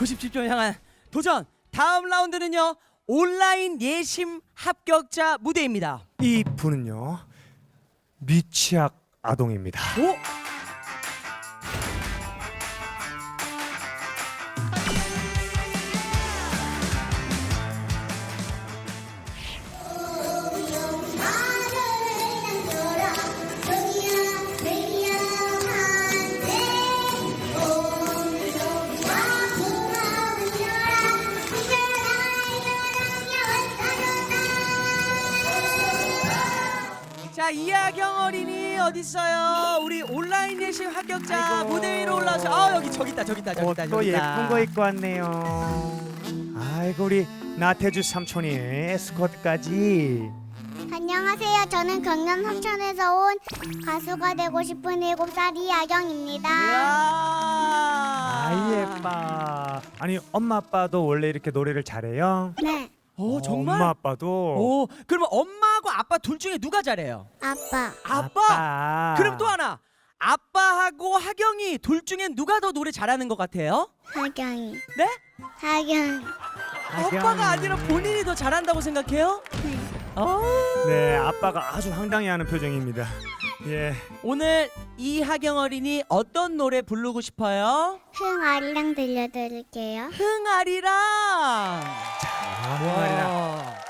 90점 향한 도전. 다음 라운드는요. 온라인 예심 합격자 무대입니다. 이 분은요 미취학 아동입니다. 오? 자 이하경 어린이 어디 있어요? 우리 온라인 예심 합격자 아이고. 무대 위로 올라오셔. 아 여기 저기 있다 저기 있다 저기 있다 옷도 저기 있다. 예쁜 거 입고 왔네요. 아이고 우리 나태주 삼촌이 에스코트까지. 안녕하세요. 저는 경남 삼천에서 온 가수가 되고 싶은 7살 이아경입니다. 아이 예뻐. 아니 엄마 아빠도 원래 이렇게 노래를 잘해요? 네, 오 정말? 엄마 아빠도. 오 그러면 엄마 하고 아빠 둘 중에 누가 잘해요? 아빠. 아빠. 아빠. 그럼 또 하나. 아빠하고 하경이 둘 중에 누가 더 노래 잘하는 것 같아요? 하경이. 네? 하경이. 하경. 아빠가 아니라 본인이 더 잘한다고 생각해요? 네. 어. 네 아빠가 아주 황당해하는 표정입니다. 예. 오늘 이하경 어린이 어떤 노래 부르고 싶어요? 흥아리랑 들려드릴게요. 흥아리랑. 아, 말이다. 와.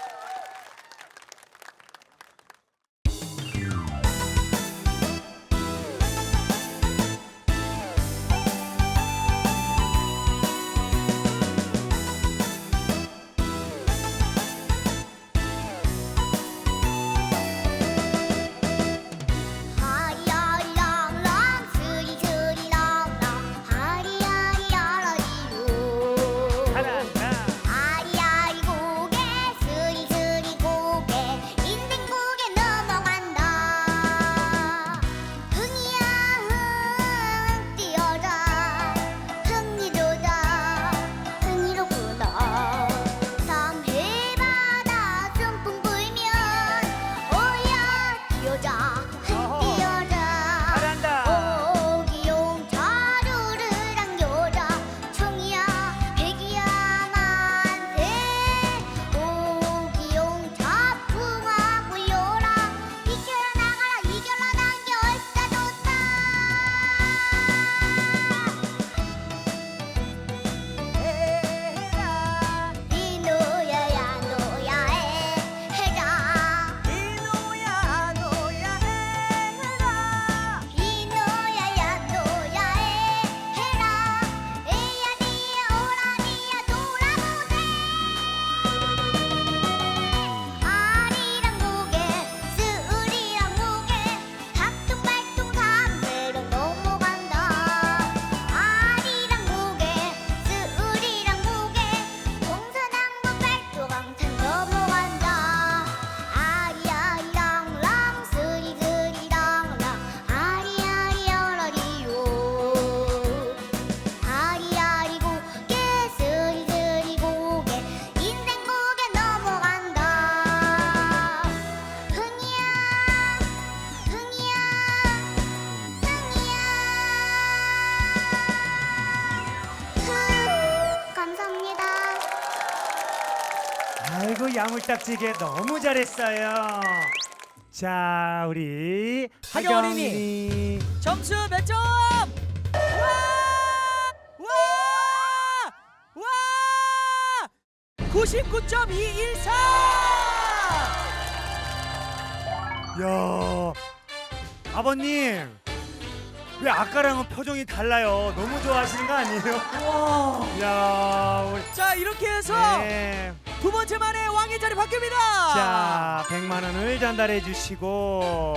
아이고 야물딱지게 너무 잘했어요. 자 우리 하경. 어린이. 점수 몇 점? 와! 와! 와! 99.214! 야 아버님 왜 아까랑은 표정이 달라요? 너무 좋아하시는 거 아니에요? 와! 야 우리 자, 이렇게 해서 네. 두 번째 만에 왕의 자리 바뀝니다. 자 100만 원을 전달해 주시고